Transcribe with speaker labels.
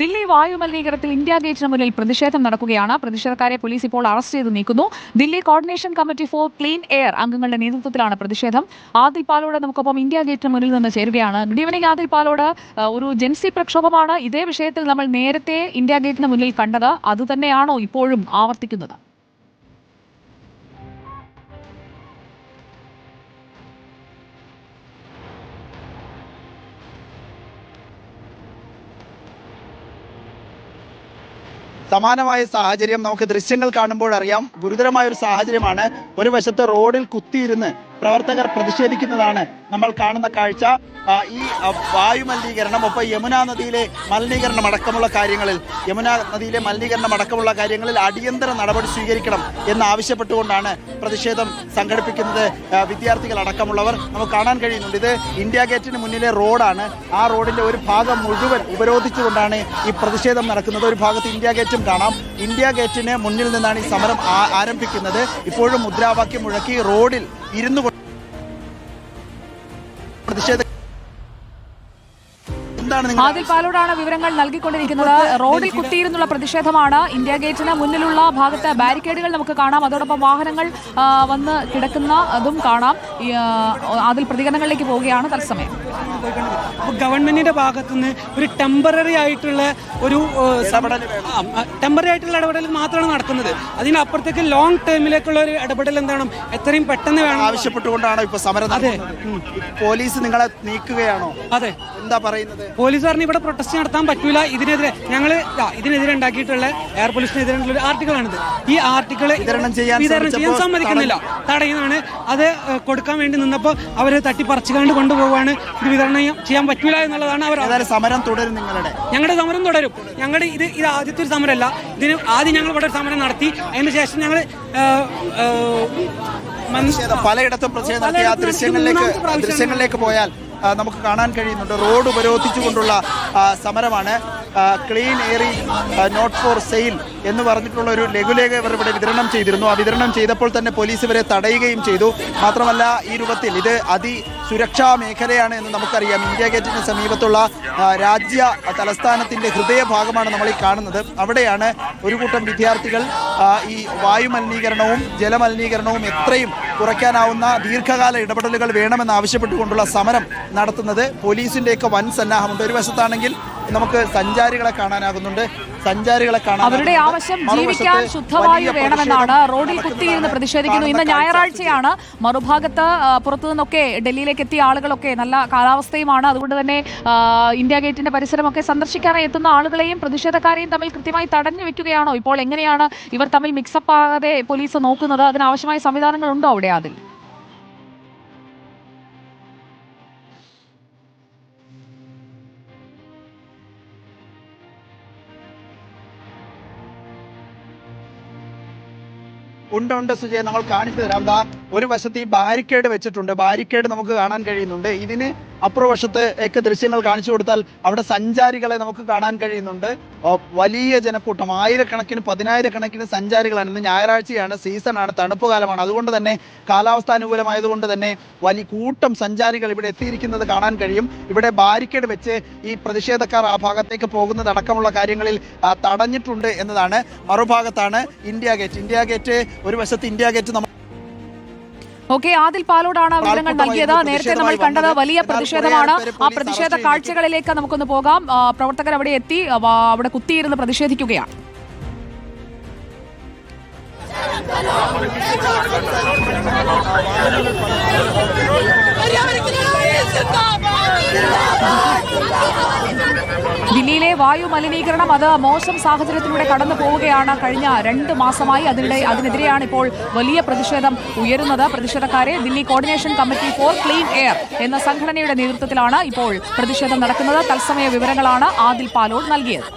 Speaker 1: ദില്ലി വായു മലിനീകരണത്തിൽ ഇന്ത്യ ഗേറ്റിന് മുന്നിൽ പ്രതിഷേധം നടക്കുകയാണ്. പ്രതിഷേധക്കാരെ പോലീസ് ഇപ്പോൾ അറസ്റ്റ് ചെയ്ത് നീക്കുന്നു. Delhi coordination committee for clean air അംഗങ്ങളുടെ നേതൃത്വത്തിലാണ് പ്രതിഷേധം. ആദിൽ പാലോട് നമുക്കൊപ്പം ഇന്ത്യ ഗേറ്റിന് മുന്നിൽ നിന്ന് ചേരുകയാണ്. Good evening Adil Palode. ഒരു ജൻസി പ്രക്ഷോഭമാണ്. ഇതേ വിഷയത്തിൽ നമ്മൾ നേരത്തെ ഇന്ത്യ ഗേറ്റിന് മുന്നിൽ കണ്ടത്. അതുതന്നെയാണോ ഇപ്പോഴും ആവർത്തിക്കുന്നത്?
Speaker 2: സമാനമായ സാഹചര്യം നമുക്ക് ദൃശ്യങ്ങൾ കാണുമ്പോൾ അറിയാം. ഗുരുതരമായ ഒരു സാഹചര്യമാണ്. ഒരു വശത്ത് റോഡിൽ കുത്തിയിരുന്ന് പ്രവർത്തകർ പ്രതിഷേധിക്കുന്നതാണ് നമ്മൾ കാണുന്ന കാഴ്ച. ഈ വായുമലിനീകരണം വായു മലിനീകരണം ഒപ്പം യമുന നദിയിലെ മലിനീകരണം അടക്കമുള്ള കാര്യങ്ങളിൽ യമുന നദിയിലെ മലിനീകരണം അടക്കമുള്ള കാര്യങ്ങളിൽ അടിയന്തര നടപടി സ്വീകരിക്കണം എന്ന് ആവശ്യപ്പെട്ടുകൊണ്ടാണ് പ്രതിഷേധം സംഘടിപ്പിക്കുന്നത് വിദ്യാർത്ഥികൾ അടക്കമുള്ളവർ. നമുക്ക് കാണാൻ കഴിയുന്നുണ്ട് ഇത് ഇന്ത്യ ഗേറ്റിന് മുന്നിലെ റോഡാണ്. ആ റോഡിന്റെ ഒരു ഭാഗം മുഴുവൻ ഉപരോധിച്ചുകൊണ്ടാണ് ഈ പ്രതിഷേധം നടക്കുന്നത്. ഒരു ഭാഗത്ത് ഇന്ത്യ ഗേറ്റും കാണാം. ഇന്ത്യ ഗേറ്റിന് മുന്നിൽ നിന്നാണ് ഈ സമരം ആരംഭിക്കുന്നത്. ഇപ്പോഴും മുദ്രാവാക്യം മുഴക്കി റോഡിൽ ഇരുന്നു പ്രതിഷേധ
Speaker 1: ആദിൽ പാലോടാണ് വിവരങ്ങൾ നൽകിക്കൊണ്ടിരിക്കുന്നത്. റോഡിൽ കുത്തിയിരുന്നുള്ള പ്രതിഷേധമാണ്. ഇന്ത്യ ഗേറ്റിന് മുന്നിലുള്ള ഭാഗത്ത് ബാരിക്കേഡുകൾ നമുക്ക് കാണാം. അതോടൊപ്പം വാഹനങ്ങൾ വന്ന് കിടക്കുന്ന അതും കാണാം. അതിൽ ആദിൽ പ്രതികരണങ്ങളിലേക്ക് പോവുകയാണ് തത്സമയം.
Speaker 3: അപ്പോൾ ഗവൺമെന്റിന്റെ ഭാഗത്തുനിന്ന് ഒരു ടെമ്പററി ആയിട്ടുള്ള ഒരു ടെമ്പററി ആയിട്ടുള്ള ഇടപെടൽ മാത്രമാണ് നടക്കുന്നത്. അതിനപ്പുറത്തേക്ക് ലോങ് ടേമിലേക്കുള്ള ഒരു ഇടപെടൽ എന്താണ് എത്രയും പെട്ടെന്ന് വേണം.
Speaker 2: ആവശ്യപ്പെട്ടുകൊണ്ടാണോ ഇപ്പൊ സമരം
Speaker 3: അതെ.
Speaker 2: പോലീസ് നിങ്ങളെ നീക്കുകയാണോ?
Speaker 3: അതെ.
Speaker 2: എന്താ പറയുന്നത്?
Speaker 3: പോലീസ് പറഞ്ഞ് ഇവിടെ പ്രൊട്ടസ്റ്റ് നടത്താൻ പറ്റൂല. ഇതിനെതിരെ ഞങ്ങൾ ഇതിനെതിരെ ഉണ്ടാക്കിയിട്ടുള്ള എയർ പോലീസിനെതിരെ ഒരു ആർട്ടിക്കിളാണിത്. ഈ ആർട്ടിക്കിൾ
Speaker 2: വിതരണം ചെയ്യാൻ
Speaker 3: ചെയ്യാൻ സമ്മതിക്കുന്നില്ല. തടയുന്നതാണ്. അത് കൊടുക്കാൻ വേണ്ടി നിന്നപ്പോൾ തട്ടിപ്പറിച്ചു കണ്ട് കൊണ്ടുപോവാണ്. ഇത് വിതരണം ചെയ്യാൻ- പറ്റൂല എന്നുള്ളതാണ് അവർ
Speaker 2: സമരം തുടരും നിങ്ങളുടെ.
Speaker 3: ഞങ്ങളുടെ സമരം തുടരും. ഞങ്ങളുടെ ഇത് ഇത് ആദ്യത്തെ ഒരു സമരമല്ല. ഇതിന് ആദ്യം ഞങ്ങൾ ഇവിടെ ഒരു സമരം നടത്തി. അതിന് ശേഷം ഞങ്ങൾ
Speaker 2: പലയിടത്തും പ്രതിഷേധം നടത്തി. ആ
Speaker 3: പലയിടത്തും
Speaker 2: ദൃശ്യങ്ങളിലേക്ക് ദൃശ്യങ്ങളിലേക്ക് പോയാൽ നമുക്ക് കാണാൻ കഴിയുന്നുണ്ട്. റോഡ് ഉപരോധിച്ചുകൊണ്ടുള്ള സമരമാണ്. Clean air not for sale എന്ന് പറഞ്ഞിട്ടുള്ള ഒരു ലഘുലേഖ ഇവർ ഇവിടെ വിതരണം ചെയ്തിരുന്നു. ആ വിതരണം ചെയ്തപ്പോൾ തന്നെ പോലീസ് ഇവരെ തടയുകയും ചെയ്തു. മാത്രമല്ല ഈ രൂപത്തിൽ ഇത് അതി സുരക്ഷാ മേഖലയാണ് എന്ന് നമുക്കറിയാം. ഇന്ത്യ ഗേറ്റിന് സമീപത്തുള്ള രാജ്യ തലസ്ഥാനത്തിന്റെ ഹൃദയഭാഗമാണ് നമ്മൾ ഈ കാണുന്നത്. അവിടെയാണ് ഒരു കൂട്ടം വിദ്യാർത്ഥികൾ ഈ വായുമലിനീകരണവും ജലമലിനീകരണവും എത്രയും കുറയ്ക്കാനാവുന്ന ദീർഘകാല ഇടപെടലുകൾ വേണമെന്ന് ആവശ്യപ്പെട്ടുകൊണ്ടുള്ള സമരം നടത്തുന്നത്. പോലീസിന്റെയൊക്കെ വൻ സന്നാഹമുണ്ട്. ഒരു വശത്താണെങ്കിൽ നമുക്ക് സഞ്ചാരികളെ കാണാനാകുന്നുണ്ട്. സഞ്ചാരികളെ കാണാൻ
Speaker 1: അവരുടെ ആവശ്യം ജീവിക്കാൻ ശുദ്ധവായു വേണമെന്നാണ് റോഡിൽ കുത്തിയിരുന്ന് പ്രതിഷേധിക്കുന്നു. ഇന്ന് ഞായറാഴ്ചയാണ് മറുഭാഗത്ത് പുറത്തു നിന്നൊക്കെ ഡൽഹിയിലേക്ക് എത്തിയ ആളുകളൊക്കെ നല്ല കാലാവസ്ഥയുമാണ്. അതുകൊണ്ട് തന്നെ ഇന്ത്യ ഗേറ്റിന്റെ പരിസരമൊക്കെ സന്ദർശിക്കാനായി എത്തുന്ന ആളുകളെയും പ്രതിഷേധക്കാരെയും തമ്മിൽ കൃത്യമായി തടഞ്ഞു വെക്കുകയാണോ? ഇപ്പോൾ എങ്ങനെയാണ് ഇവർ തമ്മിൽ മിക്സപ്പ് ആകാതെ പോലീസ് നോക്കുന്നത്? അതിനാവശ്യമായ സംവിധാനങ്ങളുണ്ടോ അവിടെ അതിൽ?
Speaker 2: ഉണ്ട് ഉണ്ട് സുജയ. നമ്മൾ കാണിച്ചു തരാം. ദാ ഒരു വശത്ത് ഈ ബാരിക്കേഡ് വെച്ചിട്ടുണ്ട്. ബാരിക്കേഡ് നമുക്ക് കാണാൻ കഴിയുന്നുണ്ട്. ഇതിന് അപ്പുറവശത്ത് ഒക്കെ ദൃശ്യങ്ങൾ കാണിച്ചു കൊടുത്താൽ അവിടെ സഞ്ചാരികളെ നമുക്ക് കാണാൻ കഴിയുന്നുണ്ട്. വലിയ ജനക്കൂട്ടം. ആയിരക്കണക്കിന് പതിനായിരക്കണക്കിന് സഞ്ചാരികളാണ് ഇന്ന് ഞായറാഴ്ചയാണ്. സീസണാണ് തണുപ്പ് കാലമാണ്. അതുകൊണ്ട് തന്നെ കാലാവസ്ഥ അനുകൂലമായതുകൊണ്ട് തന്നെ വലിയ കൂട്ടം സഞ്ചാരികൾ ഇവിടെ എത്തിയിരിക്കുന്നത് കാണാൻ കഴിയും. ഇവിടെ ബാരിക്കേഡ് വെച്ച് ഈ പ്രതിഷേധക്കാർ ആ ഭാഗത്തേക്ക് പോകുന്നത് അടക്കമുള്ള കാര്യങ്ങളിൽ തടഞ്ഞിട്ടുണ്ട് എന്നതാണ്. മറുഭാഗത്താണ് ഇന്ത്യ ഗേറ്റ്. ഇന്ത്യ ഗേറ്റ് ഒരു വശത്ത് ഇന്ത്യ ഗേറ്റ് നമ്മൾ
Speaker 1: ഓക്കെ ആദിൽ പാലോടാണ് വിവരങ്ങൾ നൽകിയത്. നേരത്തെ നമ്മൾ കണ്ടത് വലിയ പ്രതിഷേധമാണ്. ആ പ്രതിഷേധ കാഴ്ചകളിലേക്ക് നമുക്കൊന്ന് പോകാം. പ്രവർത്തകർ അവിടെ എത്തി. അവിടെ കുത്തിയിരുന്ന് പ്രതിഷേധിക്കുകയാണ്. വായു മലിനീകരണം അത് മോശം സാഹചര്യത്തിലൂടെ കടന്നു പോവുകയാണ്. കഴിഞ്ഞ രണ്ട് മാസമായി അതിനിടെ അതിനെതിരെയാണ് ഇപ്പോൾ വലിയ പ്രതിഷേധം ഉയരുന്നത്. പ്രതിഷേധക്കാരെ Delhi coordination committee for clean air എന്ന സംഘടനയുടെ നേതൃത്വത്തിലാണ് ഇപ്പോൾ പ്രതിഷേധം നടക്കുന്നത്. തത്സമയ വിവരങ്ങളാണ് ആദിൽ പാലോട് നൽകിയത്.